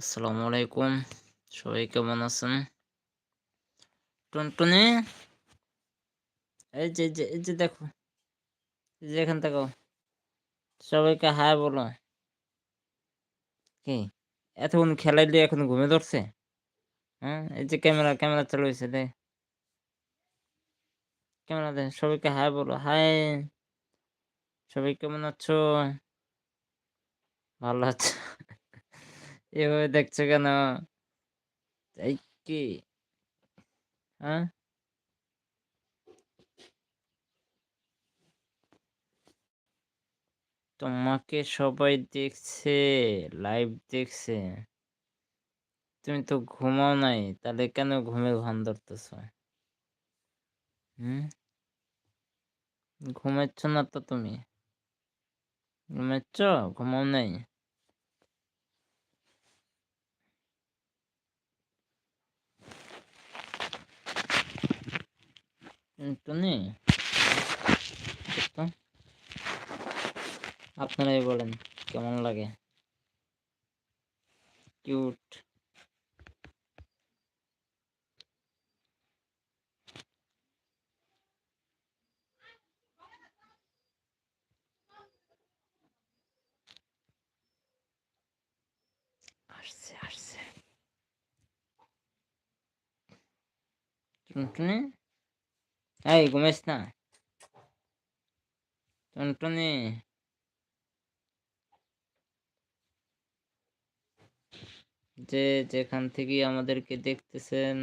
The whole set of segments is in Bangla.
আসসালামু আলাইকুম। সবাই কেমন আছেন? টুনটুনি? এই যে এই যে দেখো। এই যে এখান থেকে সবাইকে হায় বলো। কি? এতক্ষণ খেলাইলে এখন ঘুমে ধরছে? হ্যাঁ? এই যে ক্যামেরা ক্যামেরা চালু হয়েছে দে ক্যামেরা দে সবাইকে হায় বলো। হায় সবাই কেমন আছো? ভালো আছো? এভাবে দেখছ কেন এই কি হ্যাঁ তোমাকে সবাই দেখছে লাইভ দেখছে তুমি তো ঘুমাও নাই তাহলে কেন ঘুমে ভান ধরতেছ হুম ঘুমাচ্ছ না তো তুমি ঘুমাচ্ছ ঘুমাও নাই টুনি আপনারাই বলেন কেমন লাগে কিউট আসছে আসছে টুনটুনি এই ঘুমাইস না টুনটুনি যে যেখান থেকে আমাদেরকে দেখতেছেন,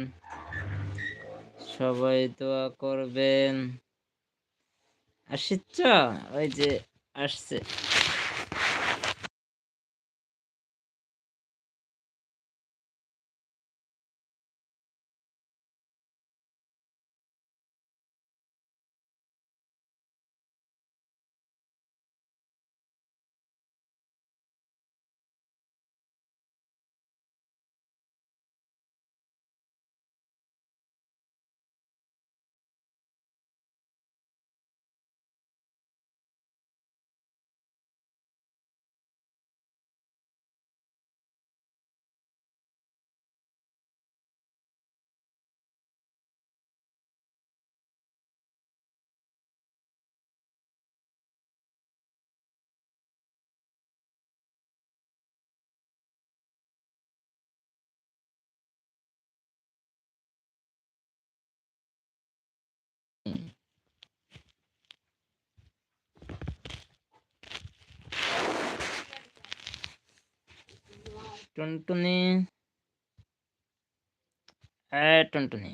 সবাই দোয়া করবেন। আসিচ্ছ ওই যে আসছে। টুনটুনি। হ্যাঁ টুনটুনি।